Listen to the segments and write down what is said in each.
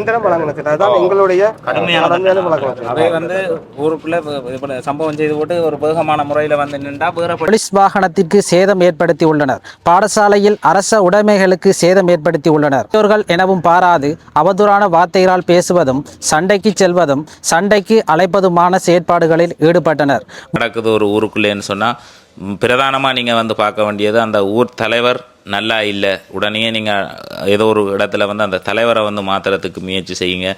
அதுதான் எங்களுடைய கடுமையான சார் அவை வந்து ஊருக்குள்ள சம்பவம் செய்து போட்டு ஒரு வேகமான முறையில் வந்து நின்றா போலீஸ் வாகனத்திற்கு சேதம் ஏற்படுத்தி உள்ளனர். பாடசாலையில் அரச உடைமைகளுக்கு சேதம் ஏற்படுத்தி உள்ளனர். பெற்றோர்கள் எனவும் பாராது அவதூறான வார்த்தைகளால் பேசுவதும் சண்டைக்கு செல்வதும் சண்டைக்கு அழைப்பதுமான செயற்பாடுகளில் ஈடுபட்டனர். நடக்குது ஒரு ஊருக்குள்ளேன்னு சொன்னால் பிரதானமாக நீங்கள் வந்து பார்க்க வேண்டியது அந்த ஊர் தலைவர் நல்லா இல்லை. உடனே நீங்கள் ஏதோ ஒரு இடத்துல வந்து அந்த தலைவரை வந்து மாற்றுறதுக்கு முயற்சி செய்யுங்க.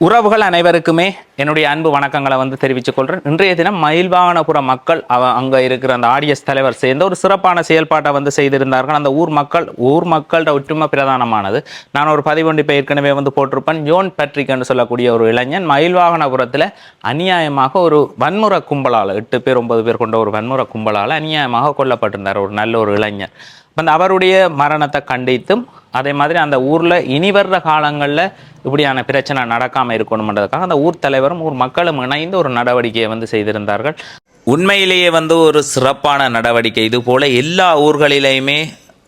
உறவுகள் அனைவருக்குமே என்னுடைய அன்பு வணக்கங்களை வந்து தெரிவித்துக் கொள்கிறேன் இன்றைய தினம் மயில்வாகனபுர மக்கள் அவ அங்கே இருக்கிற அந்த ஆடியஸ் தலைவர் சேர்ந்து ஒரு சிறப்பான செயல்பாட்டை வந்து செய்திருந்தார்கள். அந்த ஊர் மக்கள் ஊர் மக்களோட ஒற்றுமை பிரதானமானது. நான் ஒரு பதிவு இப்போ ஏற்கனவே வந்து போட்டிருப்பேன். ஜோன் பேட்ரிக்னு என்று சொல்லக்கூடிய ஒரு இளைஞன் மயில்வாகனபுரத்தில் அநியாயமாக ஒரு வன்முறை கும்பலால் எட்டு பேர் ஒன்பது பேர் கொண்ட ஒரு வன்முறை கும்பலால் அநியாயமாக கொல்லப்பட்டிருந்தார். ஒரு நல்ல ஒரு இளைஞர் வந்து அவருடைய மரணத்தை கண்டித்தும் அதே மாதிரி அந்த ஊரில் இனி வர்ற காலங்களில் இப்படியான பிரச்சனை நடக்காமல் இருக்கணுன்றதுக்காக அந்த ஊர் தலைவரும் ஊர் மக்களும் இணைந்து ஒரு நடவடிக்கையை வந்து செய்திருந்தார்கள். உண்மையிலேயே வந்து ஒரு சிறப்பான நடவடிக்கை. இது போல எல்லா ஊர்களிலேயுமே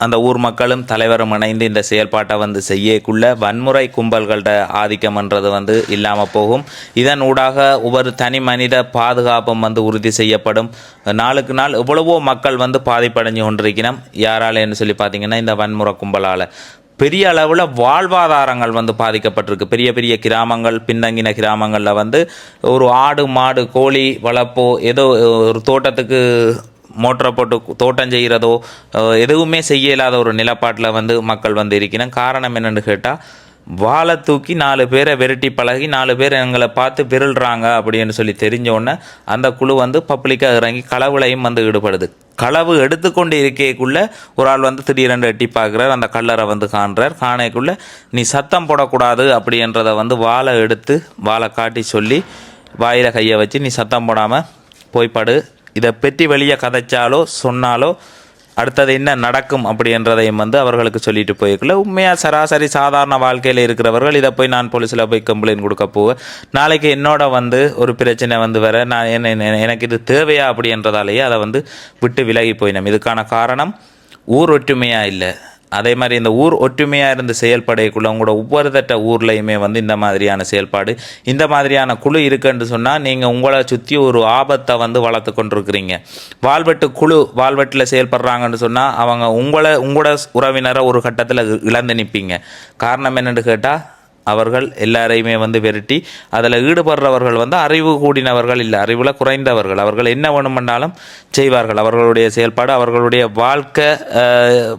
அந்த ஊர் மக்களும் தலைவரும் இணைந்து இந்த செயல்பாட்டை வந்து செய்யக்குள்ள வன்முறை கும்பல்களோட ஆதிக்கம்ன்றது வந்து இல்லாமல் போகும். இதன் ஊடாக ஒவ்வொரு தனி மனித பாதுகாப்பும் வந்து உறுதி செய்யப்படும். நாளுக்கு நாள் எவ்வளவோ மக்கள் வந்து பாதிப்படைஞ்சு கொண்டிருக்கணும் யாராலன்னு சொல்லி பார்த்தீங்கன்னா இந்த வன்முறை கும்பலால். பெரிய அளவில் வாழ்வாதாரங்கள் வந்து பாதிக்கப்பட்டிருக்கு. பெரிய பெரிய கிராமங்கள் பின்தங்கின கிராமங்களில் வந்து ஒரு ஆடு மாடு கோழி வளர்ப்போ ஏதோ ஒரு தோட்டத்துக்கு மோட்டரை போட்டு தோட்டம் செய்கிறதோ எதுவுமே செய்ய இயலாத ஒரு நிலப்பாட்டில் வந்து மக்கள் வந்து இருக்கணும் காரணம் என்னென்னு கேட்டால் வாழை தூக்கி நாலு பேரை விரட்டி பழகி நாலு பேர் எங்களை பார்த்து விரல்றாங்க அப்படின்னு சொல்லி தெரிஞ்சோடனே அந்த குழு வந்து பப்ளிக்காக இறங்கி களவுலையும் வந்து ஈடுபடுது. களவு எடுத்துக்கொண்டு இருக்கைக்குள்ள ஒரு ஆள் வந்து திடீரென்று எட்டி பார்க்குறார். அந்த கல்லரை வந்து காண்றார். காணைக்குள்ளே நீ சத்தம் போடக்கூடாது அப்படின்றத வந்து வாழை எடுத்து வாழை காட்டி சொல்லி வாயில் கையை வச்சு நீ சத்தம் போடாமல் போய் படு இதை பற்றி வெளியே கதைச்சாலோ சொன்னாலோ அடுத்தது என்ன நடக்கும் அப்படின்றதையும் வந்து அவர்களுக்கு சொல்லிட்டு போயிருக்கல உண்மையாக சராசரி சாதாரண வாழ்க்கையில் இருக்கிறவர்கள் இதை போய் நான் போலீஸில் போய் கம்ப்ளைண்ட் கொடுக்க போவேன். நாளைக்கு என்னோட வந்து ஒரு பிரச்சனை வந்து வர நான் என்ன என்ன- எனக்கு இது தேவையா அப்படின்றதாலேயே அதை வந்து விட்டு விலகி போயினோம் இதுக்கான காரணம் ஊர் ஒற்றுமையாக இல்லை. அதே மாதிரி இந்த ஊர் ஒற்றுமையாக இருந்து செயல்படையக்குள்ள உங்களோட ஒவ்வொரு தட்ட ஊர்லேயுமே வந்து இந்த மாதிரியான செயல்பாடு இந்த மாதிரியான குழு இருக்குன்னு சொன்னால் நீங்கள் உங்களை சுற்றி ஒரு ஆபத்தை வந்து வளர்த்து கொண்டிருக்கிறீங்க. வாழ்வெட்டு குழு வாழ்வெட்டில் செயல்படுறாங்கன்னு சொன்னால் அவங்க உங்களை உங்களோட உறவினரை ஒரு கட்டத்தில் இழந்து நிற்பீங்க காரணம் என்னென்னு கேட்டால் அவர்கள் எல்லாரையுமே வந்து விரட்டி அதில் ஈடுபடுறவர்கள் வந்து அறிவு கூடினவர்கள் இல்லை அறிவில் குறைந்தவர்கள். அவர்கள் என்ன வேணுமென்றாலும் செய்வார்கள். அவர்களுடைய செயல்பாடு அவர்களுடைய வாழ்க்கை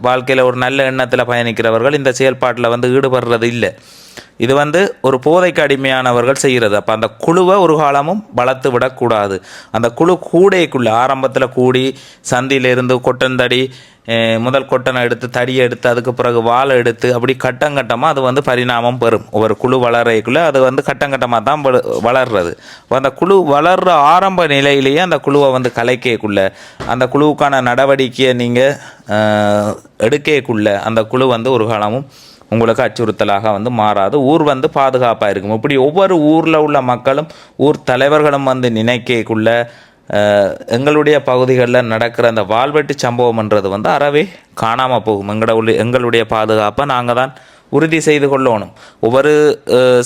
வாழ்க்கையில் ஒரு நல்ல எண்ணத்தில் பயணிக்கிறவர்கள் இந்த செயல்பாட்டில் வந்து ஈடுபடுறது இல்லை. இது வந்து ஒரு போதைக்கு அடிமையானவர்கள் செய்கிறது. அப்போ அந்த குழுவை ஒரு காலமும் வளர்த்து விடக்கூடாது. அந்த குழு கூடைக்குள்ளே ஆரம்பத்தில் கூடி சந்தியிலிருந்து கொட்டந்தடி முதல் கொட்டனை எடுத்து தடியை எடுத்து அதுக்கு பிறகு வாழை எடுத்து அப்படி கட்டங்கட்டமாக அது வந்து பரிணாமம் பெறும். ஒரு குழு வளரைக்குள்ளே அது வந்து கட்டங்கட்டமாக தான் வள- வளர்றது. அப்ப அந்த குழு வளர்ற ஆரம்ப நிலையிலேயே அந்த குழுவை வந்து கலைக்கக்குள்ள அந்த குழுவுக்கான நடவடிக்கையை நீங்கள் எடுக்கக்குள்ள அந்த குழு வந்து ஒரு காலமும் உங்களுக்கு அச்சுறுத்தலாக வந்து மாறாது. ஊர் வந்து பாதுகாப்பாக இருக்கும். இப்படி ஒவ்வொரு ஊரில் உள்ள மக்களும் ஊர் தலைவர்களும் வந்து நினைக்கக்குள்ள எங்களுடைய பகுதிகளில் நடக்கிற அந்த வாழ்வெட்டு சம்பவம்ன்றது வந்து அறவே காணாமல் போகும். எங்களோட எங்களுடைய பாதுகாப்பை நாங்கள் தான் உறுதி செய்து கொள்ளணும். ஒவ்வொரு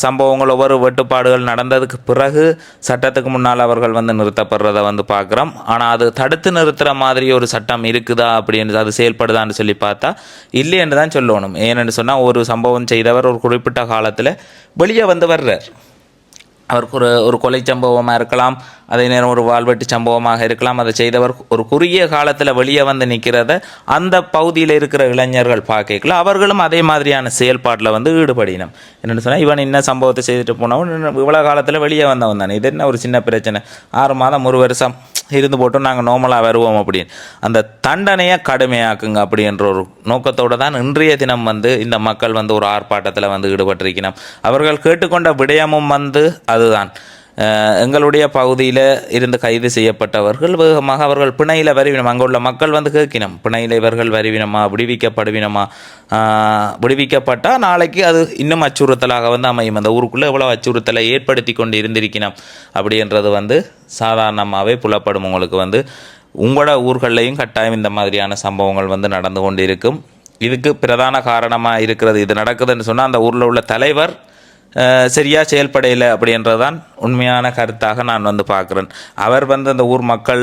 சம்பவங்கள் ஒவ்வொரு வெட்டுப்பாடுகள் நடந்ததுக்கு பிறகு சட்டத்துக்கு முன்னால் அவர்கள் வந்து நிறுத்தப்படுறதை வந்து பார்க்குறோம். ஆனால் அது தடுத்து நிறுத்துகிற மாதிரி ஒரு சட்டம் இருக்குதா அப்படின்னு அது செயல்படுதான்னு சொல்லி பார்த்தா இல்லைன்னு தான் சொல்லணும். ஏன்னு சொன்னால் ஒரு சம்பவம் செய்தவர் ஒரு குறிப்பிட்ட காலத்தில் வெளியே வந்து வர்றார். அவருக்கு ஒரு ஒரு கொலை சம்பவமாக இருக்கலாம் அதே நேரம் ஒரு வாழ்வெட்டு சம்பவமாக இருக்கலாம் அதை செய்தவர் ஒரு குறுகிய காலத்தில் வெளியே வந்து நிற்கிறத அந்த பகுதியில் இருக்கிற இளைஞர்கள் பார்க்கல. அவர்களும் அதே மாதிரியான செயல்பாட்டில் வந்து ஈடுபடினோம். என்னென்னு சொன்னால் இவன் என்ன சம்பவத்தை செய்துட்டு போனவன் இவ்வளோ காலத்தில் வெளியே வந்தவன் தானே. இது என்ன ஒரு சின்ன பிரச்சனை? ஆறு மாதம் ஒரு வருஷம். இருந்து போட்டு நாங்கள் நோமலாக வருவோம் அப்படின்னு. அந்த தண்டனையை கடுமையாக்குங்க அப்படின்ற ஒரு நோக்கத்தோடு தான் இன்றைய தினம் வந்து இந்த மக்கள் வந்து ஒரு ஆர்ப்பாட்டத்தில் வந்து ஈடுபட்டிருக்கணும் அவர்கள் கேட்டுக்கொண்ட விடயமும் வந்து அதுதான். எங்களுடைய பகுதியில் இருந்து கைது செய்யப்பட்டவர்கள் வேகமாக அவர்கள் பிணையில் வருவினம் அங்கே உள்ள மக்கள் வந்து கேட்கினோம் பிணையில் இவர்கள் வருவினமா விடுவிக்கப்படுவினமா விடுவிக்கப்பட்டால் நாளைக்கு அது இன்னும் அச்சுறுத்தலாக வந்து அமையும். அந்த ஊருக்குள்ளே எவ்வளோ அச்சுறுத்தலை ஏற்படுத்தி கொண்டு இருந்திருக்கணும் அப்படின்றது வந்து சாதாரணமாகவே புலப்படும் உங்களுக்கு வந்து. உங்களோட ஊர்களையும் கட்டாயம் இந்த மாதிரியான சம்பவங்கள் வந்து நடந்து கொண்டு இருக்கும் இதுக்கு பிரதான காரணமாக இருக்கிறது இது நடக்குதுன்னு சொன்னால் அந்த ஊரில் உள்ள தலைவர் சரியாக செயல்படையில அப்படின்றது தான் உண்மையான கருத்தாக நான் வந்து பார்க்குறேன். அவர் வந்து அந்த ஊர் மக்கள்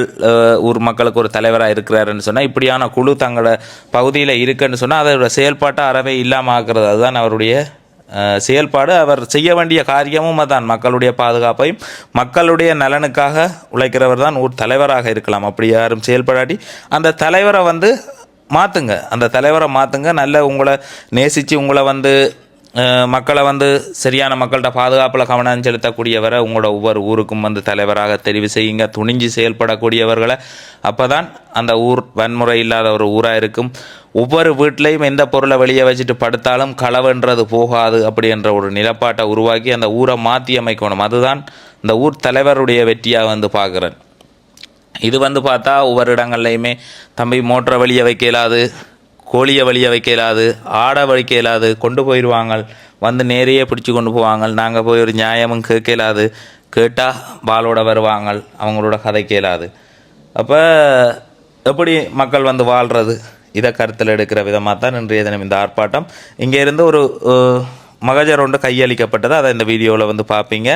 ஊர் மக்களுக்கு ஒரு தலைவராக இருக்கிறாருன்னு சொன்னால் இப்படியான குழு தங்களோட பகுதியில் இருக்குன்னு சொன்னால் அதோட செயல்பாட்டை அறவே இல்லாமல் ஆக்குறது. அதுதான் அவருடைய செயல்பாடு. அவர் செய்ய வேண்டிய காரியமும் அதான். மக்களுடைய பாதுகாப்பையும் மக்களுடைய நலனுக்காக உழைக்கிறவர் தான் ஊர் தலைவராக இருக்கலாம். அப்படி யாரும் செயல்படாட்டி அந்த தலைவரை வந்து மாற்றுங்க அந்த தலைவரை மாற்றுங்க நல்ல உங்களை நேசித்து உங்களை வந்து மக்களை வந்து சரியான மக்கள்கிட்ட பாதுகாப்பில் கவனம் செலுத்தக்கூடியவரை உங்களோட ஒவ்வொரு ஊருக்கும் வந்து தலைவராக தெரிவு செய்யுங்க. துணிஞ்சு செயல்படக்கூடியவர்களை அப்போ தான் அந்த ஊர் வன்முறை இல்லாத ஒரு ஊராக இருக்கும். ஒவ்வொரு வீட்லேயும் எந்த பொருளை வெளியே வச்சுட்டு படுத்தாலும் களவுன்றது போகாது அப்படின்ற ஒரு நிலப்பாட்டை உருவாக்கி அந்த ஊரை மாற்றி அமைக்கணும். அதுதான் இந்த ஊர் தலைவருடைய வெற்றியாக வந்து பார்க்குறேன். இது வந்து பார்த்தா ஒவ்வொரு இடங்கள்லையுமே தம்பி மோட்டரை வெளியே வைக்க இயலாது. கோழியை வழிய வைக்க இயலாது ஆடை வைக்க இயலாது கொண்டு போயிடுவாங்க வந்து நேரையே பிடிச்சி கொண்டு போவாங்க நாங்கள் போய் ஒரு நியாயமும் கேட்க இயலாது கேட்டால் பாலோட வருவாங்க அவங்களோட கதைக்க இயலாது அப்போ எப்படி மக்கள் வந்து வாழ்கிறது இதை கருத்தில் எடுக்கிற விதமாக தான் இன்றைய தினம் இந்த ஆர்ப்பாட்டம். இங்கேருந்து ஒரு மகஜர் ஒன்று கையளிக்கப்பட்டது. அதை இந்த வீடியோவில் வந்து பார்ப்பீங்க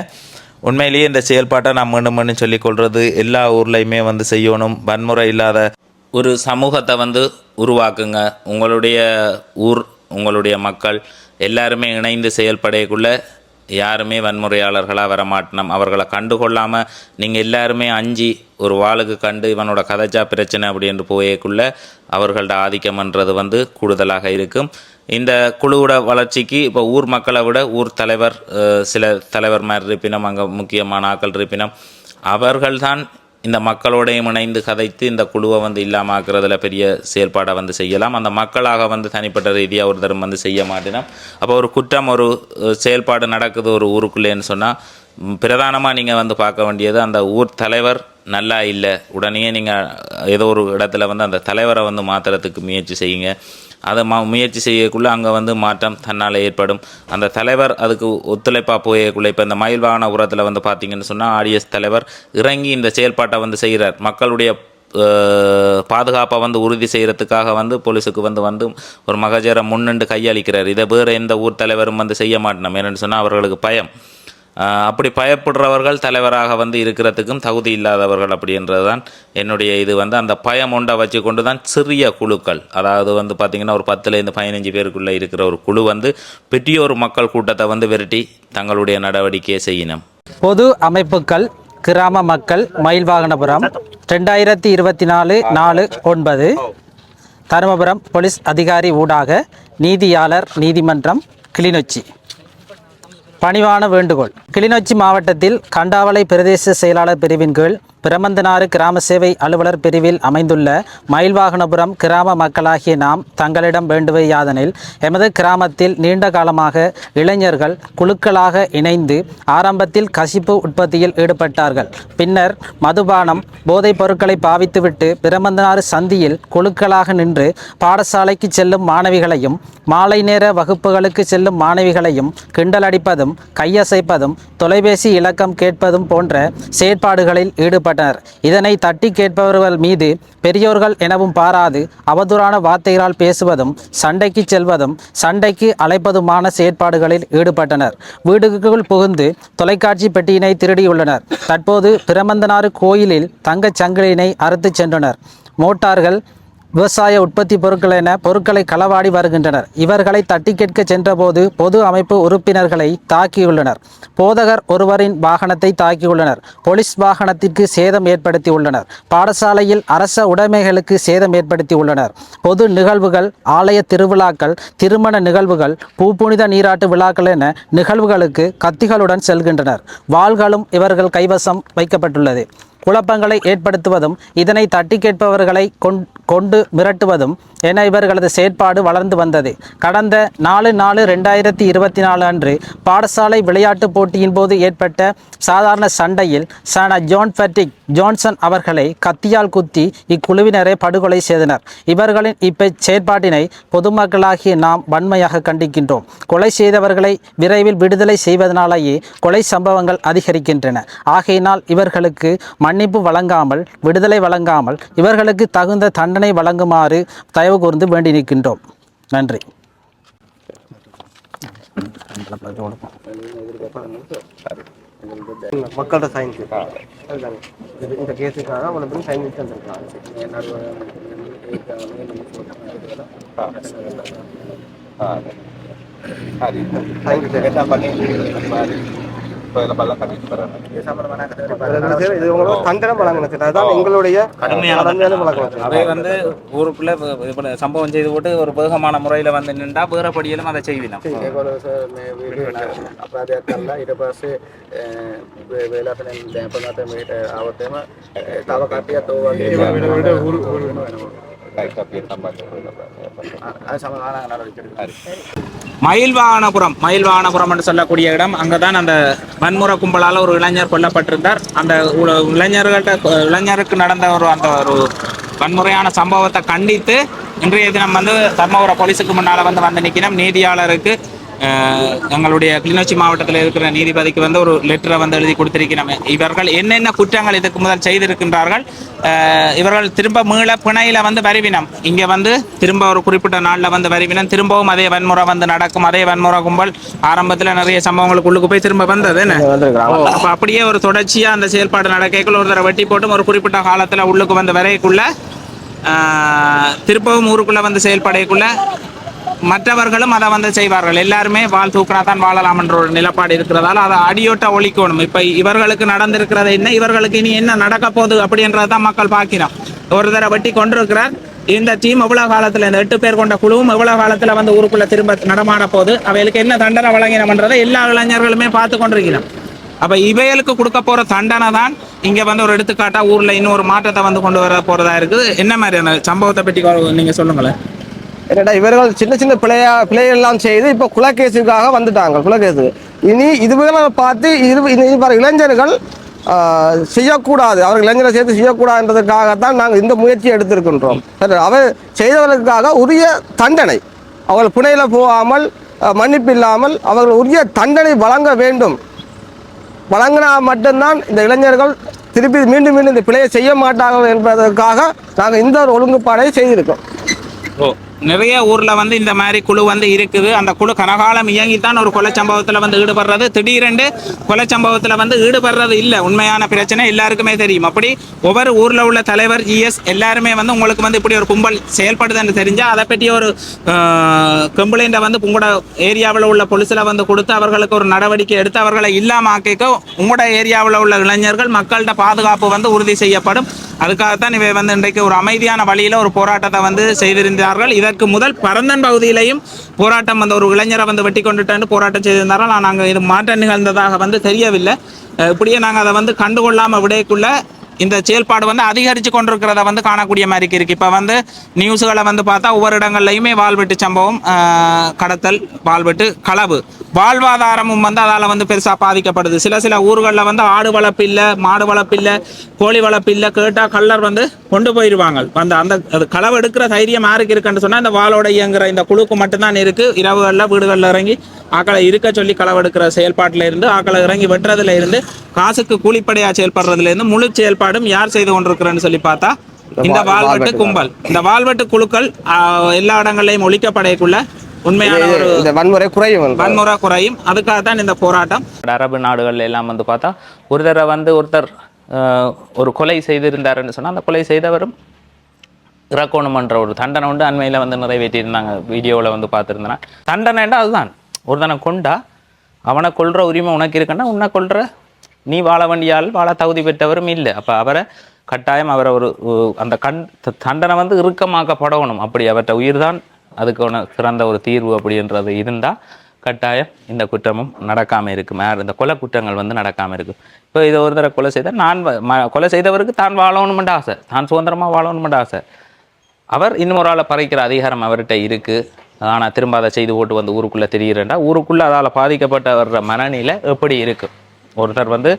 உண்மையிலேயே இந்த செயல்பாட்டை நான் மீண்டும் மீண்டும் சொல்லிக்கொள்வது எல்லா ஊர்லேயுமே வந்து செய்யணும். வன்முறை இல்லாத ஒரு சமூகத்தை வந்து உருவாக்குங்க. உங்களுடைய ஊர் உங்களுடைய மக்கள் எல்லாருமே இணைந்து செயல்படையக்குள்ள யாருமே வன்முறையாளர்களாக வரமாட்டினோம் அவர்களை கண்டுகொள்ளாமல் நீங்கள் எல்லாருமே அஞ்சு ஒரு வாளுக்கு கண்டு இவனோட கதைச்சா பிரச்சனை அப்படின்னு போயக்குள்ள அவர்களோட ஆதிக்கம்ன்றது வந்து கூடுதலாக இருக்கும். இந்த குழுவோட வளர்ச்சிக்கு இப்போ ஊர் மக்களை விட ஊர் தலைவர் சில தலைவர் மாதிரி இருப்பினம் அங்கே முக்கியமான ஆக்கள் இருப்பினம் அவர்கள்தான் இந்த மக்களோடையும் இணைந்து கதைத்து இந்த குழுவை வந்து இல்லாமல் ஆக்குறதுல பெரிய செயல்பாடை வந்து செய்யலாம். அந்த மக்களாக வந்து தனிப்பட்ட ரீதியாக ஒரு தரம் வந்து செய்ய மாட்டினோம் அப்போ ஒரு குற்றம் ஒரு செயல்பாடு நடக்குது ஒரு ஊருக்குள்ளேன்னு சொன்னால் பிரதானமாக நீங்கள் வந்து பார்க்க வேண்டியது அந்த ஊர் தலைவர் நல்லா இல்லை. உடனே நீங்கள் ஏதோ ஒரு இடத்துல வந்து அந்த தலைவரை வந்து மாற்றுறதுக்கு முயற்சி செய்யுங்க. அதை மா முயற்சி செய்யக்குள்ளே அங்கே வந்து மாற்றம் தன்னால் ஏற்படும். அந்த தலைவர் அதுக்கு ஒத்துழைப்பாக போயக்குள்ளே இப்போ இந்த மயில் வாகன உரத்தில் வந்து பார்த்தீங்கன்னு சொன்னால் ஆடிஎஸ் தலைவர் இறங்கி இந்த செயல்பாட்டை வந்து செய்கிறார் மக்களுடைய பாதுகாப்பை வந்து உறுதி செய்கிறதுக்காக வந்து போலீஸுக்கு வந்து வந்து ஒரு மகஜரை முன்னின்று கையளிக்கிறார். இதை வேறு எந்த ஊர் தலைவரும் வந்து செய்ய மாட்டோம் ஏன்னு சொன்னால் அவர்களுக்கு பயம். அப்படி பயப்படுறவர்கள் தலைவராக வந்து இருக்கிறதுக்கும் தகுதி இல்லாதவர்கள் அப்படின்றது தான் என்னுடைய இது வந்து அந்த பயம் உண்டை வச்சு கொண்டு தான் சிறிய குழுக்கள். அதாவது வந்து பார்த்திங்கன்னா ஒரு பத்துலேருந்து பதினஞ்சு பேருக்குள்ளே இருக்கிற ஒரு குழு வந்து பெட்டியோர் மக்கள் கூட்டத்தை வந்து விரட்டி தங்களுடைய நடவடிக்கையை செய்யணும் பொது அமைப்புகள் கிராம மக்கள் மயில்வாகனபுரம் ரெண்டாயிரத்தி இருபத்தி நாலு நாலு ஒன்பது. தருமபுரம் போலீஸ் அதிகாரி ஊடாக நீதியாளர் நீதிமன்றம் கிளிநொச்சி. பணிவான வேண்டுகோள். கிளிநொச்சி மாவட்டத்தில் கண்டாவளை பிரதேச செயலாளர் பிரிவின் கீழ் பிரமந்தனாறு கிராம சேவை அலுவலர் பிரிவில் அமைந்துள்ள மயில்வாகனபுரம் கிராம மக்களாகிய நாம் தங்களிடம் வேண்டுவை யாதனில் எமது கிராமத்தில் நீண்ட காலமாக இளைஞர்கள் குழுக்களாக இணைந்து ஆரம்பத்தில் கசிப்பு உற்பத்தியில் ஈடுபட்டார்கள். பின்னர் மதுபானம் போதைப் பொருட்களை பாவித்துவிட்டு பிரமந்தனாறு சந்தியில் குழுக்களாக நின்று பாடசாலைக்கு செல்லும் மாணவிகளையும் மாலை நேர வகுப்புகளுக்கு செல்லும் மாணவிகளையும் கிண்டலடிப்பதும் கையசைப்பதும் தொலைபேசி இலக்கம் கேட்பதும் போன்ற செயற்பாடுகளில் ஈடுபட்டனர் இதனை தட்டி கேட்பவர்கள் மீது பெரியோர்கள் எனவும் பாராது. அவதூறான வார்த்தைகளால் பேசுவதும் சண்டைக்கு செல்வதும் சண்டைக்கு அழைப்பதுமான செயற்பாடுகளில் ஈடுபட்டனர். வீடுகளுக்குள் புகுந்து தொலைக்காட்சி பெட்டியினை திருடியுள்ளனர். தற்போது பிரமந்தனாறு கோயிலில் தங்கச் சங்கிலியினை அறுத்துச் சென்றனர். மோட்டார்கள் விவசாய உற்பத்தி பொருட்கள் என பொருட்களை களவாடி வருகின்றனர். இவர்களை தட்டி கேட்க சென்றபோது பொது அமைப்பு உறுப்பினர்களை தாக்கியுள்ளனர். போதகர் ஒருவரின் வாகனத்தை தாக்கியுள்ளனர். போலீஸ் வாகனத்திற்கு சேதம் ஏற்படுத்தியுள்ளனர். பாடசாலையில் அரச உடைமைகளுக்கு சேதம் ஏற்படுத்தியுள்ளனர். பொது நிகழ்வுகள் ஆலய திருவிழாக்கள் திருமண நிகழ்வுகள் பூப்புனித நீராட்டு விழாக்கள் என நிகழ்வுகளுக்கு கத்திகளுடன் செல்கின்றனர். வாள்களும் இவர்கள் கைவசம் வைக்கப்பட்டுள்ளது. குழப்பங்களை ஏற்படுத்துவதும் இதனை தட்டி கேட்பவர்களை கொண்- கொண்டு மிரட்டுவதும் என இவர்களது செயற்பாடு வளர்ந்து வந்தது. கடந்த நாலு நாலு ரெண்டாயிரத்தி இருபத்தி நாலு அன்று பாடசாலை விளையாட்டுப் போட்டியின் போது ஏற்பட்ட சாதாரண சண்டையில் சன ஜோன் ஃபெட்டிக் ஜான்சன் அவர்களை கத்தியால் குத்தி இக்குழுவினரை படுகொலை செய்தனர். இவர்களின் இப்ப செயற்பாட்டினை பொதுமக்களாகிய நாம் வன்மையாக கண்டிக்கின்றோம். கொலை செய்தவர்களை விரைவில் விடுதலை செய்வதனாலேயே கொலை சம்பவங்கள் அதிகரிக்கின்றன. ஆகையினால் இவர்களுக்கு மன்னிப்பு வழங்காமல் விடுதலை வழங்காமல் இவர்களுக்கு தகுந்த தண்டனை வழங்குமாறு தயவு கூர்ந்து வேண்டி நிற்கின்றோம். நன்றி. மக்கள்கிட்ட சைன் அதுதாங்க இந்த கேஸுக்காக அவனை பேரும் சைன் வச்சு வந்துருக்காங்க சைன் பண்ணி இது உங்களோட தண்டனம் வழங்கினது சார் அதுதான் எங்களுடைய கடுமையான கடுமையான வழக்கம் சார் அவை வந்து ஊருக்குள்ள வ- வ- இப்ப சம்பவம் செய்து போட்டு ஒரு வேகமான முறையில் வந்து நின்றா வேற படியிலும் அதை செய்வினோம் ඒකොල මේ වීඩියෝ අපරාධයක් කරලා ඊට පස්සේ වේලාපෙන් දැපනත මේට අවතම තව කටියත් ඕ වගේ සමාන නර மயில்வாகனபுரம் மயில்வாகனபுரம் என்று சொல்லக்கூடிய இடம். அங்கதான் அந்த வன்முறை கும்பலால் ஒரு இளைஞர் கொல்லப்பட்டிருந்தார். அந்த இளைஞர்கள்ட்ட இளைஞருக்கு நடந்த ஒரு அந்த ஒரு வன்முறையான சம்பவத்தை கண்டித்து இன்றைய தினம் வந்து தர்மபுர போலீஸுக்கு முன்னால் வந்து வந்து நிற்கணும் நீதியாளருக்கு எங்களுடைய கிளிநொச்சி மாவட்டத்தில் இருக்கிற நீதிபதிக்கு வந்து ஒரு லெட்டரை வந்து எழுதி கொடுத்திருக்கிறோம். இவர்கள் என்னென்ன குற்றங்கள் இதுக்கு முதல் செய்திருக்கின்றார்கள் இவர்கள் திரும்ப மீள பிணையில வந்து வருவினம் இங்க வந்து திரும்ப ஒரு குறிப்பிட்ட நாள்ல வந்து வருவினம் திரும்பவும் அதே வன்முறை வந்து நடக்கும். அதே வன்முறை கும்பல் ஆரம்பத்துல நிறைய சம்பவங்களுக்கு உள்ளுக்கு போய் திரும்ப வந்தது அப்ப அப்படியே ஒரு தொடர்ச்சியா அந்த செயல்பாடு நடக்கைக்குள்ள ஒரு தடவை வெட்டி போட்டும் ஒரு குறிப்பிட்ட காலத்துல உள்ளுக்கு வந்து வரைக்குள்ள ஆஹ், திரும்பவும் ஊருக்குள்ள வந்து செயல்படையக்குள்ள மற்றவர்களும் அதை வந்து செய்வார்கள். எல்லாருமே வாழ் தூக்கினா தான் வாழலாம் என்ற ஒரு நிலப்பாடு இருக்கிறதால அதை அடியோட்ட ஒழிக்கணும். இப்ப இவர்களுக்கு நடந்திருக்கிறது என்ன? இவர்களுக்கு இனி என்ன நடக்க போகுது அப்படின்றதான் மக்கள் பார்க்கிறோம். ஒரு தடவை வெட்டி கொண்டிருக்கிறார். இந்த டீம் எவ்வளவு காலத்துல இந்த எட்டு பேர் கொண்ட குழுவும் எவ்வளவு காலத்துல வந்து ஊருக்குள்ள திரும்ப நடமாட போது அவைகளுக்கு என்ன தண்டனை வழங்கினோம்ன்றதை எல்லா இளைஞர்களுமே பார்த்து கொண்டிருக்கிறோம். அப்ப இவைகளுக்கு கொடுக்க போற தண்டனை தான் இங்க வந்து ஒரு எடுத்துக்காட்டா ஊர்ல இன்னும் ஒரு மாற்றத்தை வந்து கொண்டு வர போறதா இருக்குது. என்ன மாதிரியான சம்பவத்தை பற்றி நீங்க சொல்லுங்களேன். என்னடா இவர்கள் சின்ன சின்ன பிள்ளையா பிழையெல்லாம் செய்து இப்போ குலகேசுக்காக வந்துட்டாங்க குலகேசு இனி இதுவரை பார்த்து இது இனி இளைஞர்கள் செய்யக்கூடாது. அவர்கள் இளைஞரை சேர்த்து செய்யக்கூடாதுன்றதுக்காகத்தான் நாங்கள் இந்த முயற்சியை எடுத்திருக்கின்றோம். சரி அவர் செய்தவர்களுக்காக உரிய தண்டனை. அவர்கள் புனையில் போகாமல் மன்னிப்பு இல்லாமல் அவர்கள் உரிய தண்டனை வழங்க வேண்டும். வழங்கினா மட்டும்தான் இந்த இளைஞர்கள் திருப்பி மீண்டும் மீண்டும் இந்த பிழையை செய்ய மாட்டார்கள் என்பதற்காக நாங்கள் இந்த ஒரு ஒழுங்குப்பாடையை செய்திருக்கோம். ஓ. நிறைய ஊரில் வந்து இந்த மாதிரி குழு வந்து இருக்குது. அந்த குழு கனகாலம் இயங்கித்தான் ஒரு கொலை சம்பவத்தில் வந்து ஈடுபடுறது. திடீரென்று கொலை சம்பவத்தில் வந்து ஈடுபடுறது இல்லை. உண்மையான பிரச்சனை எல்லாருக்குமே தெரியும். அப்படி ஒவ்வொரு ஊரில் உள்ள தலைவர் ஜிஎஸ் எல்லாருமே வந்து உங்களுக்கு வந்து இப்படி ஒரு கும்பல் செயல்படுதுன்னு தெரிஞ்சால் அதை பற்றி ஒரு கம்ப்ளைண்ட்டை வந்து உங்களோட ஏரியாவில் உள்ள பொலிஸில் வந்து கொடுத்து அவர்களுக்கு ஒரு நடவடிக்கை எடுத்து அவர்களை இல்லாமக்க உங்களோட ஏரியாவில் உள்ள இளைஞர்கள் மக்கள்கிட்ட பாதுகாப்பு வந்து உறுதி செய்யப்படும். அதுக்காகத்தான் இவை வந்து இன்றைக்கு ஒரு அமைதியான வழியில ஒரு போராட்டத்தை வந்து செய்திருந்தார்கள். இதை இதற்கு முதல் பரந்தன் பகுதியிலையும் போராட்டம் வந்து ஒரு இளைஞரை வந்து வெட்டி கொண்டுட்டு போராட்டம் செய்திருந்தாரால் நாங்கள் இது மாற்றம் நிகழ்ந்ததாக வந்து தெரியவில்லை. இப்படியே நாங்கள் அதை வந்து கண்டுகொள்ளாமல் விடைக்குள்ள இந்த செயல்பாடு வந்து அதிகரித்து கொண்டிருக்கிறத வந்து காணக்கூடிய மாதிரி இருக்கு. இப்போ வந்து நியூஸ்களை வந்து பார்த்தா ஒவ்வொரு இடங்கள்லையுமே வாழ்வெட்டு சம்பவம் கடத்தல் வாழ்வெட்டு களவு. வாழ்வாதாரமும் வந்து அதால் வந்து பெருசாக பாதிக்கப்படுது. சில சில ஊர்களில் வந்து ஆடு வளர்ப்பு இல்லை மாடு வளர்ப்பு இல்லை கோழி வளர்ப்பு இல்லை கேட்டால் கல்லர் வந்து கொண்டு போயிடுவாங்க அந்த அந்த அது களவு எடுக்கிற தைரியம் யாருக்கு இருக்குன்னு சொன்னால் இந்த வாளோட இயங்குற இந்த குழுக்கு மட்டும்தான் இருக்குது இரவுகளில் வீடுகளில் இறங்கி ஆக்களை இருக்க சொல்லி களவெடுக்கிற செயல்பாட்டில் இருந்து ஆக்களை இறங்கி வெட்டுறதுல இருந்து காசுக்கு கூலிப்படையாக செயல்படுறதுலேருந்து முழு செயல்பாடு செயல்பாடும் யார் செய்து கொண்டிருக்கிறேன்னு சொல்லி பார்த்தா இந்த வாழ்வெட்டு கும்பல். இந்த வாழ்வெட்டு குழுக்கள் எல்லா இடங்கள்லையும் ஒழிக்கப்படையக்குள்ள உண்மையான ஒரு இந்த வன்முறை குறையும் வந்து. வன்முறை குறையும். அதுக்காக தான் இந்த போராட்டம். அரபு நாடுகள் எல்லாம் வந்து பார்த்தா ஒரு தடவை வந்து ஒருத்தர் ஆஹ், ஒரு கொலை செய்திருந்தாருன்னு சொன்னா அந்த கொலை செய்தவரும் இறக்கணுமன்ற ஒரு தண்டனை உண்டு. அண்மையில் வந்து நிறைவேற்றியிருந்தாங்க வீடியோவில் வந்து பார்த்துருந்தேன் தண்டனைண்டா அதுதான். ஒருத்தனை கொண்டா அவனை கொல்ற உரிமை உனக்கு இருக்குன்னா உன்னை கொல்ற நீ வாழ வேண்டியால் வாழ தகுதி பெற்றவரும் இல்லை. அப்போ அவரை கட்டாயம் அவரை ஒரு உ- அந்த கண் த- தண்டனை வந்து இறுக்கமாக்கப்படணும். அப்படி அவர்கிட்ட உயிர் தான் அதுக்கான சிறந்த ஒரு தீர்வு அப்படின்றது இருந்தால் கட்டாயம் இந்த குற்றமும் நடக்காமல் இருக்கும் யார் இந்த கொலை குற்றங்கள் வந்து நடக்காமல் இருக்கும் இப்போ இதை ஒரு தடவை கொலை செய்தால் நான் ம- கொலை செய்தவருக்கு தான் வாழணுமென்ற ஆசை. தான் சுதந்திரமாக வாழணுமென்ற ஆசை. அவர் இன்னொரு ஆளை பறைக்கிற அதிகாரம் அவர்கிட்ட இருக்குது ஆனால் திரும்ப அதை செய்து போட்டு வந்து ஊருக்குள்ளே தெரிகிறேன்டா ஊருக்குள்ளே அதால் பாதிக்கப்பட்ட வர்ற மனநிலை எப்படி இருக்குது ஒருத்தர் வந்து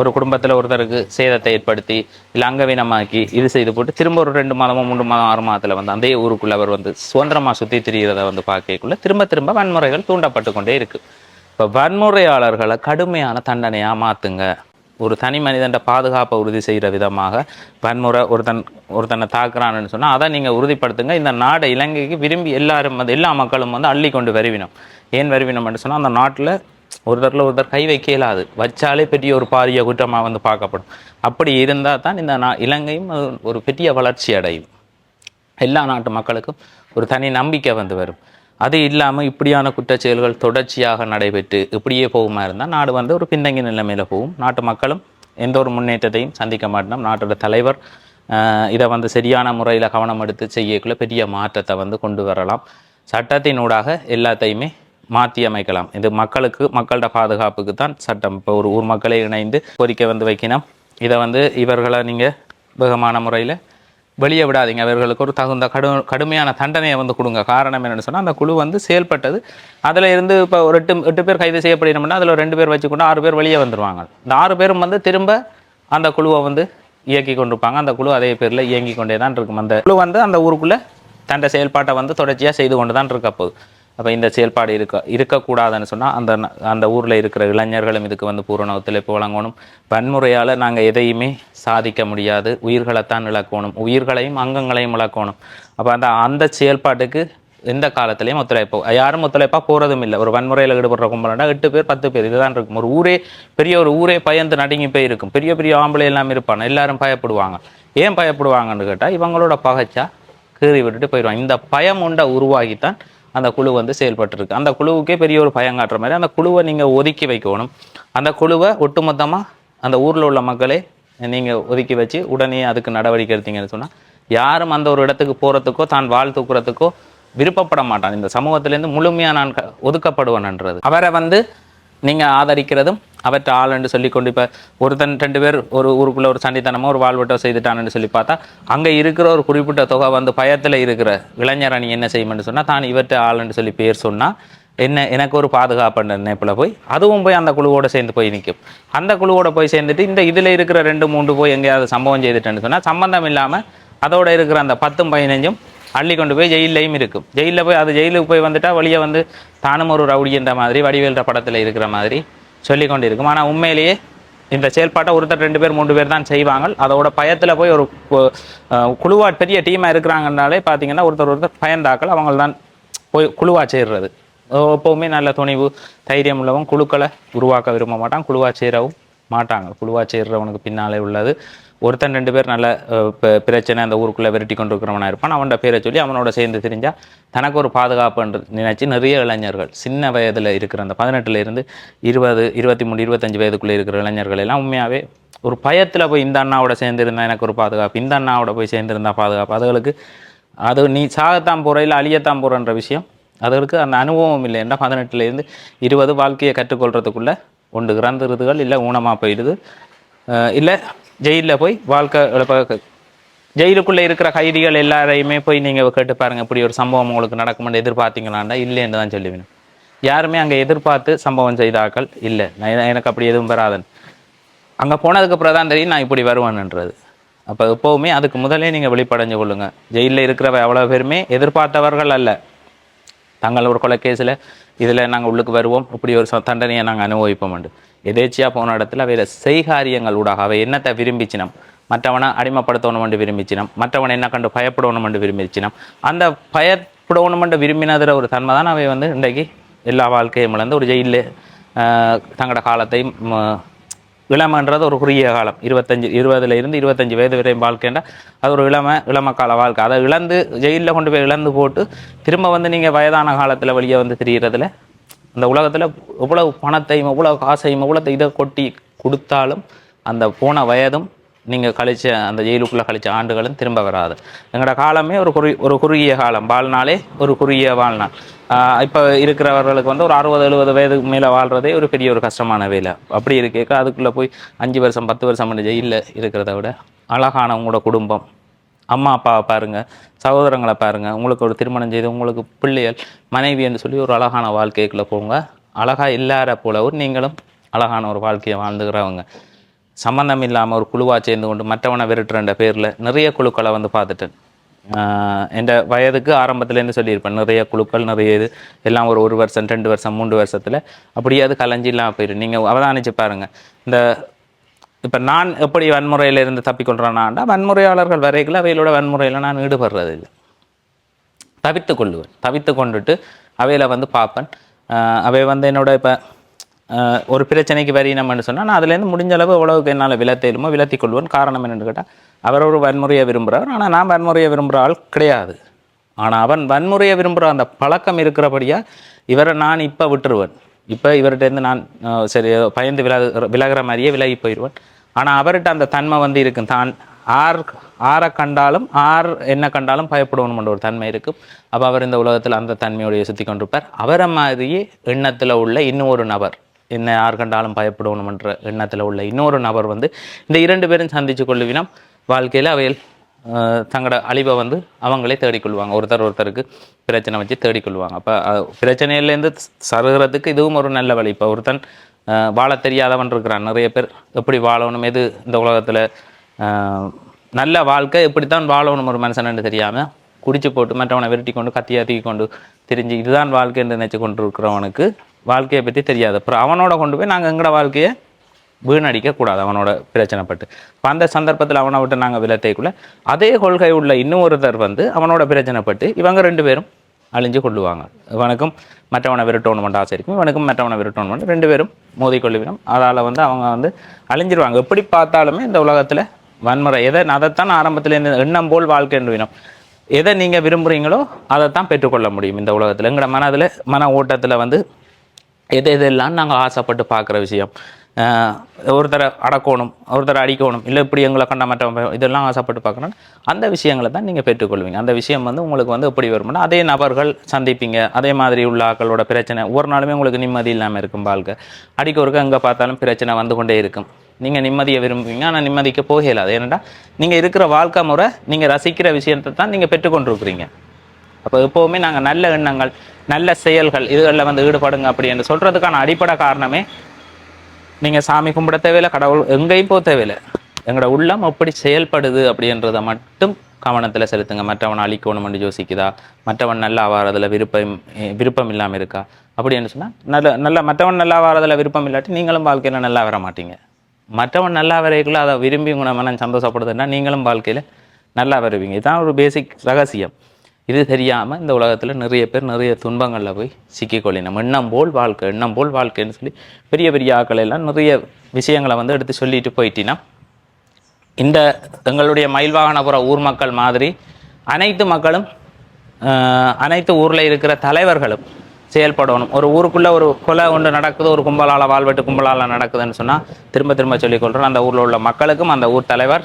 ஒரு குடும்பத்தில் ஒருத்தருக்கு சேதத்தை ஏற்படுத்தி இல்லை அங்கவீனமாக்கி இது செய்து போட்டு திரும்ப ஒரு ரெண்டு மாதமோ மூன்று மாதம் ஆறு மாதத்தில் வந்து அதே ஊருக்குள்ள அவர் வந்து சுதந்திரமாக சுற்றி திரிகிறத வந்து பார்க்கக்குள்ள திரும்ப திரும்ப வன்முறைகள் தூண்டப்பட்டு கொண்டே இருக்குது இப்போ வன்முறையாளர்களை கடுமையான தண்டனையாக மாற்றுங்க ஒரு தனி மனிதன் பாதுகாப்பை உறுதி செய்கிற விதமாக வன்முறை ஒருத்தன் ஒருத்தனை தாக்குறான்னு சொன்னால் அதை நீங்கள் உறுதிப்படுத்துங்க. இந்த நாடு இலங்கைக்கு விரும்பி எல்லாரும் வந்து எல்லா மக்களும் வந்து அள்ளி கொண்டு வருவினோம். ஏன் வருவினம்னு சொன்னால் அந்த நாட்டில் ஒருத்தரில் ஒருத்தர் கை வைக்க இயலாது வச்சாலே பெரிய ஒரு பாரிய குற்றமாக வந்து பார்க்கப்படும். அப்படி இருந்தால் தான் இந்த நா இலங்கையும் ஒரு பெரிய வளர்ச்சி அடையும். எல்லா நாட்டு மக்களுக்கும் ஒரு தனி நம்பிக்கை வந்து வரும். அது இல்லாமல் இப்படியான குற்றச் செயல்கள் தொடர்ச்சியாக நடைபெற்று இப்படியே போகுமா இருந்தால் நாடு வந்து ஒரு பின்தங்கிய நிலைமையில் போகும். நாட்டு மக்களும் எந்த ஒரு முன்னேற்றத்தையும் சந்திக்க மாட்டோம். நாட்டோட தலைவர் இதை வந்து சரியான முறையில் கவனம் எடுத்து செய்யக்குள்ள பெரிய மாற்றத்தை வந்து கொண்டு வரலாம். சட்டத்தினூடாக எல்லாத்தையுமே மாற்றி அமைக்கலாம் இது மக்களுக்கு மக்களோட பாதுகாப்புக்கு தான் சட்டம். இப்போ ஒரு ஊர் மக்களை இணைந்து கோரிக்கை வந்து வைக்கணும் இதை வந்து இவர்களை நீங்கள் வேகமான முறையில் வெளியே விடாதீங்க. அவர்களுக்கு ஒரு தகுந்த கடு கடுமையான தண்டனையை வந்து கொடுங்க. காரணம் என்னென்னு சொன்னால் அந்த குழு வந்து செயல்பட்டது. அதில் இருந்து இப்போ ஒரு எட்டு எட்டு பேர் கைது செய்யப்படுகிறோம்னா அதில் ரெண்டு பேர் வச்சுக்கொண்டு ஆறு பேர் வெளியே வந்துருவாங்க. இந்த ஆறு பேரும் வந்து திரும்ப அந்த குழுவை வந்து இயக்கி கொண்டிருப்பாங்க. அந்த குழு அதே பேரில் இயங்கி கொண்டே தான் இருக்கும். அந்த குழு வந்து அந்த ஊருக்குள்ளே தண்டை செயல்பாட்டை வந்து தொடர்ச்சியாக செய்து கொண்டு தான் இருக்க போகுது அப்போ இந்த செயல்பாடு இருக்க இருக்கக்கூடாதுன்னு சொன்னால் அந்த அந்த ஊரில் இருக்கிற இளைஞர்களும் இதுக்கு வந்து பூரண ஒத்துழைப்பு வழங்கணும். வன்முறையால் நாங்கள் எதையுமே சாதிக்க முடியாது. உயிர்களைத்தான் இழக்கணும். உயிர்களையும் அங்கங்களையும் இழக்கணும். அப்போ அந்த அந்த செயல்பாட்டுக்கு எந்த காலத்துலேயும் ஒத்துழைப்பு யாரும் ஒத்துழைப்பாக போகிறதும் இல்லை. ஒரு வன்முறையில் ஈடுபடுற கும்பலாண்டா எட்டு பேர் பத்து பேர் இதுதான் இருக்கும். ஒரு ஊரே பெரிய ஒரு ஊரே பயந்து நடுங்கி போய் இருக்கும் பெரிய பெரிய ஆம்பளை எல்லாம் இருப்பாங்க. எல்லாரும் பயப்படுவாங்க. ஏன் பயப்படுவாங்கன்னு கேட்டால் இவங்களோட பகைச்சா கீறி விட்டுட்டு போயிடுவாங்க. இந்த பயம் உண்டை உருவாகித்தான் அந்த குழு வந்து செயல்பட்டுருக்கு. அந்த குழுவுக்கே பெரிய ஒரு பயங்காட்டுற மாதிரி அந்த குழுவை நீங்கள் ஒதுக்கி வைக்கணும். அந்த குழுவை ஒட்டுமொத்தமாக அந்த ஊரில் உள்ள மக்களே நீங்கள் ஒதுக்கி வச்சு உடனே அதுக்கு நடவடிக்கை எடுத்தீங்கன்னு சொன்னால் யாரும் அந்த ஒரு இடத்துக்கு போகிறதுக்கோ தான் வாழ் தூக்குறதுக்கோ விருப்பப்பட மாட்டான். இந்த சமூகத்திலேருந்து முழுமையாக நான் ஒதுக்கப்படுவேன்ன்றது அவரை வந்து நீங்கள் ஆதரிக்கிறதும் அவற்றை ஆளுன்னு சொல்லி கொண்டு இப்போ ஒருத்தன் ரெண்டு பேர் ஒரு ஊருக்குள்ள ஒரு சண்டித்தனமோ ஒரு வாழ்வட்டோ செய்துட்டான்னு சொல்லி பார்த்தா அங்கே இருக்கிற ஒரு குறிப்பிட்ட தொகை வந்து பயத்தில் இருக்கிற இளைஞர் அணி என்ன செய்யும்னு சொன்னால் தான் இவற்றை ஆளுன்னு சொல்லி பேர் சொன்னால் என்ன எனக்கு ஒரு பாதுகாப்பு நினைப்பில் போய் அதுவும் போய் அந்த குழுவோடு சேர்ந்து போய் நிற்கும் அந்த குழுவோட போய் சேர்ந்துட்டு இந்த இதில் இருக்கிற ரெண்டு மூன்று போய் எங்கேயாவது சம்பவம் செய்துட்டேன்னு சொன்னால் சம்பந்தம் இல்லாமல் அதோடு இருக்கிற அந்த பத்தும் பதினஞ்சும் அள்ளி கொண்டு போய் ஜெயிலையும் இருக்கும். ஜெயிலில் போய் அது ஜெயிலுக்கு போய் வந்துட்டால் வழியை வந்து தானும் ஒரு ரவுடின்ற மாதிரி வடிவேல்ற படத்தில் இருக்கிற மாதிரி சொல்லி கொண்டு இருக்கும் ஆனால் உண்மையிலேயே இந்த செயல்பாட்டை ஒருத்தர் ரெண்டு பேர் மூன்று பேர் தான் செய்வாங்க. அதோட பயத்தில் போய் ஒரு கு- குழுவா பெரிய டீமாக இருக்கிறாங்கன்னாலே பார்த்தீங்கன்னா ஒருத்தர் ஒருத்தர் பயந்தாக்கள் அவங்க தான் போய் குழுவாக சேர்றது. எப்போவுமே நல்ல துணிவு தைரியம் உள்ளவன் குழுக்களை உருவாக்க விரும்ப மாட்டான். குழுவாக சேரவும் மாட்டாங்க. குழுவாக சேர்றவனுக்கு பின்னாலே உள்ளது. ஒருத்தன் ரெண்டு பேர் நல்ல பிரச்சனை அந்த ஊருக்குள்ளே விரட்டி கொண்டு இருக்கிறவனாக இருப்பான். அவனோட பேரை சொல்லி அவனோட சேர்ந்து தெரிஞ்சால் தனக்கு ஒரு பாதுகாப்புன்ற நினைச்சு நிறைய இளைஞர்கள் சின்ன வயதில் இருக்கிற அந்த பதினெட்டுலேருந்து இருபது இருபத்தி மூணு இருபத்தஞ்சு வயதுக்குள்ளே இருக்கிற இளைஞர்கள் எல்லாம் உண்மையாகவே ஒரு பயத்தில் போய் இந்த அண்ணாவோட சேர்ந்துருந்தா எனக்கு ஒரு பாதுகாப்பு இந்த அண்ணாவோட போய் சேர்ந்துருந்தா பாதுகாப்பு. அதுகளுக்கு அது நீ சாகத்தான் போகிற இல்லை அழியத்தான் போகிறன்ற விஷயம் அதுகளுக்கு அந்த அனுபவம் இல்லை என்ன பதினெட்டுலேருந்து இருபது வாழ்க்கையை கற்றுக்கொள்கிறதுக்குள்ளே ஒன்று இறந்துருதுகள் இல்லை ஊனமாக போயிடுது. இல்லை ஜெயிலில் போய் வாழ்க்கை ஜெயிலுக்குள்ளே இருக்கிற கைதிகள் எல்லாரையுமே போய் நீங்கள் கேட்டு பாருங்க இப்படி ஒரு சம்பவம் உங்களுக்கு நடக்கும்னு எதிர்பார்த்தீங்களாண்டா? இல்லைன்னு தான் சொல்லுவேன். யாருமே அங்கே எதிர்பார்த்து சம்பவம் செய்தாக்கள் இல்லை. நான் எனக்கு அப்படி எதுவும் பெறாதன் அங்கே போனதுக்கு அப்புறம் தான் தெரியும் நான் இப்படி வருவேன்ன்றது அப்போ எப்போவுமே அதுக்கு முதலே நீங்கள் வெளிப்படைஞ்சு கொள்ளுங்கள் ஜெயிலில் இருக்கிறவ எவ்வளோ பேருமே எதிர்பார்த்தவர்கள் அல்ல. தங்கள் ஒரு கொலை கேஸில் இதில் நாங்கள் உள்ளுக்கு வருவோம். இப்படி ஒரு தண்டனையை நாங்கள் அனுபவிப்போம் எதேச்சியாக போன இடத்துல வேறு செய்காரியங்கள் ஊடாக. அவை என்னத்தை விரும்பிச்சினம்? மற்றவனை அடிமைப்படுத்தணும் என்று விரும்பிச்சினம். மற்றவனை என்ன கண்டு பயப்படணும் என்று விரும்பிச்சினம். அந்த பயப்படணும் என்று விரும்பினதுற ஒரு தன்மை தான் அவை வந்து இன்றைக்கு எல்லா வாழ்க்கையும் இழந்து ஒரு ஜெயிலில் தங்களோட காலத்தை இளமன்றது ஒரு குறுகிய காலம். இருபத்தஞ்சு இருபதுல இருந்து இருபத்தஞ்சு வயது வரையும் வாழ்க்கைண்டா அது ஒரு இளம இளம கால வாழ்க்கை. அதை இழந்து ஜெயிலில் கொண்டு போய் இழந்து போட்டு திரும்ப வந்து நீங்கள் வயதான காலத்தில் வெளியே வந்து திரியிறதுல இந்த உலகத்தில் எவ்வளவு பணத்தையும் எவ்வளவு காசையும் எவ்வளோ இதை கொட்டி கொடுத்தாலும் அந்த போன வயதும் நீங்கள் கழிச்ச அந்த ஜெயிலுக்குள்ளே கழிச்ச ஆண்டுகளும் திரும்ப வராது. எங்களோட காலமே ஒரு குறு ஒரு குறுகிய காலம். வாழ்நாளே ஒரு குறுகிய வாழ்நாள். இப்போ இருக்கிறவர்களுக்கு வந்து ஒரு அறுபது எழுபது வயதுக்கு மேலே வாழ்கிறதே ஒரு பெரிய ஒரு கஷ்டமான வேலை. அப்படி இருக்கேக்க அதுக்குள்ளே போய் அஞ்சு வருஷம் பத்து வருஷம் மட்டும் ஜெயிலில் இருக்கிறத விட அழகான உங்களோட குடும்பம். அம்மா அப்பாவை பாருங்கள் சகோதரங்களை பாருங்கள் உங்களுக்கு ஒரு திருமணம் செய்து உங்களுக்கு பிள்ளைகள் மனைவின்னு சொல்லி ஒரு அழகான வாழ்க்கைக்குள்ளே போங்க. அழகாக இல்லாத போலவும் நீங்களும் அழகான ஒரு வாழ்க்கையை வாழ்ந்துக்கிறவங்க. சம்மந்தம் இல்லாமல் ஒரு குழுவாக சேர்ந்து கொண்டு மற்றவனை விரட்டுறன்ற பேரில் நிறைய குழுக்களை வந்து பார்த்துட்டேன். என் வயதுக்கு ஆரம்பத்துலேருந்து சொல்லியிருப்பேன். நிறைய குழுக்கள் நிறைய இது. எல்லாம் ஒரு ஒரு வருஷம் ரெண்டு வருஷம் மூன்று வருஷத்தில் அப்படியே அது கலைஞ்சி இல்லாமல் போயிடும். நீங்கள் அவதானிச்சு பாருங்கள் இந்த இப்போ நான் எப்படி வன்முறையிலிருந்து இருந்து வன்முறையாளர்கள் வரைகளை அவைகளோட வன்முறையில் நான் ஈடுபடுறது இல்லை. தவித்து கொள்ளுவேன். தவித்து கொண்டுட்டு அவையில் வந்து பார்ப்பேன். அவை வந்து என்னோட இப்போ ஒரு பிரச்சனைக்கு வரையினம்னு சொன்னால் நான் அதுலேருந்து முடிஞ்ச அளவு எவ்வளவுக்கு என்னால் விலத்தையிலுமோ விலத்தி கொள்வேன் காரணம் என்னென்னு கேட்டால் அவர் ஒரு வன்முறையை விரும்புகிறார் ஆனால் நான் வன்முறையை விரும்புகிற ஆள் கிடையாது. ஆனால் அவன் வன்முறையை விரும்புகிற அந்த பழக்கம் இருக்கிறபடியாக இவரை நான் இப்போ விட்டுருவேன். இப்போ இவர்கிட்டேருந்து நான் சரி பயந்து விலகு விலகிற மாதிரியே விலகி போயிடுவேன் ஆனால் அவர்கிட்ட அந்த தன்மை வந்து இருக்கும் தான் ஆர் ஆரை கண்டாலும் ஆர் என்ன கண்டாலும் பயப்படணும்ன்ற ஒரு தன்மை இருக்கும் அப்போ அவர் இந்த உலகத்தில் அந்த தன்மையோடைய சுற்றி கொண்டிருப்பார். அவரை மாதிரியே எண்ணத்தில் உள்ள இன்னொரு நபர் என்ன யார் கண்டாலும் பயப்படணுமன்ற எண்ணத்தில் உள்ள இன்னொரு நபர் வந்து இந்த இரண்டு பேரும் சந்தித்து கொள்ளுவினம் வாழ்க்கையில் அவையில் தங்களோட அழிவை வந்து அவங்களே தேடிக்கொள்வாங்க ஒருத்தர் ஒருத்தருக்கு பிரச்சனை வச்சு தேடிக்கொள்வாங்க அப்போ பிரச்சனையிலேருந்து சருகிறதுக்கு இதுவும் ஒரு நல்ல வழி. இப்போ ஒருத்தன் வாழ தெரியாதவன் இருக்கிறான். நிறைய பேர் எப்படி வாழணும் எது இந்த உலகத்தில்? நல்ல வாழ்க்கை எப்படித்தான் வாழணும் ஒரு மனுஷனு தெரியாமல் குடிச்சு போட்டு மற்றவனை விரட்டி கொண்டு கத்தியா தூக்கி கொண்டு தெரிஞ்சு இதுதான் வாழ்க்கை என்று நினச்சி கொண்டு இருக்கிறவனுக்கு வாழ்க்கையை பற்றி தெரியாது. அப்புறம் அவனோட கொண்டு போய் நாங்கள் எங்களோட வாழ்க்கையை வீணடிக்க கூடாது அவனோட பிரச்சனைப்பட்டு. இப்போ அந்த சந்தர்ப்பத்தில் அவனை விட்டு நாங்கள் விலத்தைக்குள்ள அதே கொள்கை உள்ள ஒருத்தர் வந்து அவனோட பிரச்சனைப்பட்டு இவங்க ரெண்டு பேரும் அழிஞ்சு கொள்ளுவாங்க. இவனுக்கும் மற்றவனை விரட்டோணுமெண்ட் ஆசை இருக்கும். இவனுக்கும் மற்றவனை விரட்டோணுமெண்ட் ரெண்டு பேரும் மோதிக்கொள்ளுவினம் அதால் வந்து அவங்க வந்து அழிஞ்சிருவாங்க. எப்படி பார்த்தாலுமே இந்த உலகத்தில் வன்முறை எதை அதைத்தான் ஆரம்பத்தில் இந்த எண்ணம் போல் வாழ்க்கை வினம் எதை நீங்கள் விரும்புகிறீங்களோ அதைத்தான் பெற்றுக்கொள்ள முடியும் இந்த உலகத்தில். எங்களோட மனதில் மன ஓட்டத்தில் வந்து எது எதெல்லாம் நாங்கள் ஆசைப்பட்டு பார்க்குற விஷயம். ஒருத்தரை அடக்கணும் ஒருத்தரை அடிக்கணும் இல்லை இப்படி எங்களை கண்ட மற்றவங்க இதெல்லாம் ஆசைப்பட்டு பார்க்கணும் அந்த விஷயங்களை தான் நீங்கள் பெற்றுக்கொள்வீங்க. அந்த விஷயம் வந்து உங்களுக்கு வந்து எப்படி வரும்னா அதே நபர்கள் சந்திப்பீங்க. அதே மாதிரி உள்ள ஆக்களோட பிரச்சனை ஒரு நாளுமே உங்களுக்கு நிம்மதி இல்லாமல் இருக்கும் வாழ்க்கை. அடிக்க ஒருக்க எங்கே பார்த்தாலும் பிரச்சனை வந்து கொண்டே இருக்கும். நீங்கள் நிம்மதியை விரும்புவீங்க ஆனால் நிம்மதிக்கு போக அது ஏன்னா நீங்கள் இருக்கிற வாழ்க்கை முறை நீங்கள் ரசிக்கிற விஷயத்தை தான் நீங்கள் பெற்றுக்கொண்டிருக்கிறீங்க. அப்போ எப்போவுமே நாங்கள் நல்ல எண்ணங்கள் நல்ல செயல்கள் இதுகளில் வந்து ஈடுபடுங்க அப்படி என்று சொல்கிறதுக்கான அடிப்படை காரணமே நீங்கள் சாமி கும்பிட தேவையில்லை கடவுள் எங்கேயும் போக தேவையில்லை. எங்களோட உள்ளம் எப்படி செயல்படுது அப்படின்றத மட்டும் கவனத்தில் செலுத்துங்க. மற்றவன் அழிக்கணும்னு யோசிக்குதா? மற்றவன் நல்லா வாரதில் விருப்பம் விருப்பம் இல்லாமல் இருக்கா? அப்படின்னு சொன்னால் நல்ல நல்ல மற்றவன் நல்லா வாரதில் விருப்பம் இல்லாட்டி நீங்களும் வாழ்க்கையில் நல்லா வர மாட்டீங்க. மற்றவன் நல்லா வரைக்குள்ள அதை விரும்பி உங்களை மனம் சந்தோஷப்படுதுன்னா நீங்களும் வாழ்க்கையில் நல்லா வருவீங்க. இதுதான் ஒரு பேசிக் ரகசியம். இது தெரியாமல் இந்த உலகத்தில் நிறைய பேர் நிறைய துன்பங்களில் போய் சிக்கிக்கொள்ளினோம் எண்ணம் போல் வாழ்க்கை எண்ணம் போல் வாழ்க்கைன்னு சொல்லி பெரிய பெரிய ஆட்கள் எல்லாம் நிறைய விஷயங்களை வந்து எடுத்து சொல்லிட்டு போயிட்டினா இந்த எங்களுடைய மயில்வாகனபுர ஊர் மக்கள் மாதிரி அனைத்து மக்களும் அனைத்து ஊரில் இருக்கிற தலைவர்களும் செயல்படணும். ஒரு ஊருக்குள்ளே ஒரு கொலை ஒன்று நடக்குது ஒரு கும்பலால் வாழ்வெட்டு கும்பலால் நடக்குதுன்னு சொன்னால் திரும்ப திரும்ப சொல்லிக்கொள்கிறோம் அந்த ஊரில் உள்ள மக்களுக்கும் அந்த ஊர் தலைவர்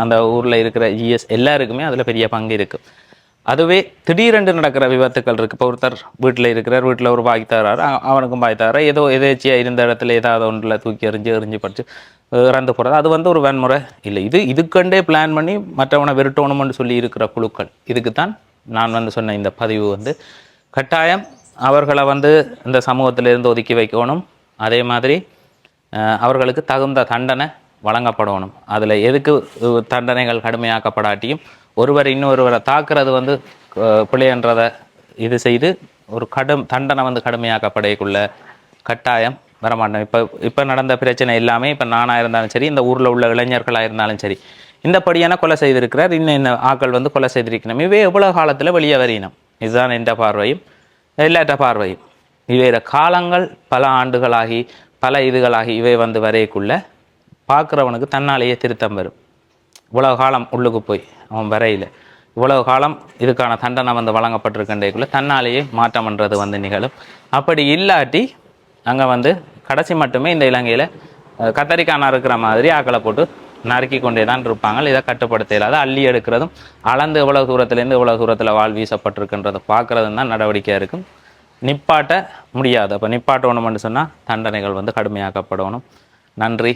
அந்த ஊரில் இருக்கிற ஜிஎஸ் எல்லாருக்குமே அதில் பெரிய பங்கு இருக்குது அதுவே திடீரென்று நடக்கிற விபத்துக்கள் இருக்குது இப்போ ஒருத்தர் வீட்டில் இருக்கிறார் வீட்டில் ஒரு பாய் தராரு அவனுக்கும் பாய் தராரு ஏதோ எதேச்சியாக இருந்த இடத்துல ஏதாவது ஒன்றில் தூக்கி எறிஞ்சு எறிஞ்சு படிச்சு இறந்து போகிறது அது வந்து ஒரு வன்முறை. இல்லை இது இதுக்கண்டே பிளான் பண்ணி மற்றவனை விரட்டணும்னு சொல்லி இருக்கிற குழுக்கள். இதுக்கு தான் நான் வந்து சொன்ன இந்த பதிவு வந்து. கட்டாயம் அவர்களை வந்து இந்த சமூகத்திலிருந்து ஒதுக்கி வைக்கணும். அதே மாதிரி அவர்களுக்கு தகுந்த தண்டனை வழங்கப்படணும். அதில் எதுக்கு தண்டனைகள் கடுமையாக்கப்படாட்டியும் ஒருவர் இன்னொருவரை தாக்குறது வந்து பிள்ளைன்றதை இது செய்து ஒரு கடும் தண்டனை வந்து கடுமையாக்கப்படையக்குள்ள கட்டாயம் வரமாட்டோம் இப்போ இப்போ நடந்த பிரச்சனை எல்லாமே இப்போ நானாக இருந்தாலும் சரி இந்த ஊரில் உள்ள இளைஞர்களாக இருந்தாலும் சரி இந்தபடியான கொலை செய்திருக்கிறார் இன்னும் இந்த ஆக்கள் வந்து கொலை செய்திருக்கணும். இவை எவ்வளோ காலத்தில் வெளியே வரையினம் இதுதான் எந்த பார்வையும் எல்லாற்ற பார்வையும். இவையோட காலங்கள் பல ஆண்டுகளாகி பல இதுகளாகி இவை வந்து வரையக்குள்ள பார்க்குறவனுக்கு தன்னாலேயே திருத்தம் வரும். இவ்வளவு காலம் உள்ளுக்கு போய் அவன் வரையில். இவ்வளவு காலம் இதுக்கான தண்டனை வந்து வழங்கப்பட்டிருக்கின்றக்குள்ள தன்னாலேயே மாற்றம்ன்றது வந்து நிகழும். அப்படி இல்லாட்டி அங்கே வந்து கடைசி மட்டுமே இந்த இலங்கையில் கத்தரிக்காய் இருக்கிற மாதிரி ஆக்களை போட்டு நறுக்கி கொண்டே தான் இருப்பாங்க. இதை கட்டுப்படுத்த இல்லாத அள்ளி எடுக்கிறதும் அளந்து எவ்வளவு தூரத்துலேருந்து எவ்வளவு தூரத்தில் வாழ் வீசப்பட்டிருக்குன்றதை பார்க்குறதும் தான் நடவடிக்கையாக இருக்கும். நிப்பாட்ட முடியாது. அப்போ நிப்பாட்டணும்னு சொன்னால் தண்டனைகள் வந்து கடுமையாக்கப்படணும் நன்றி.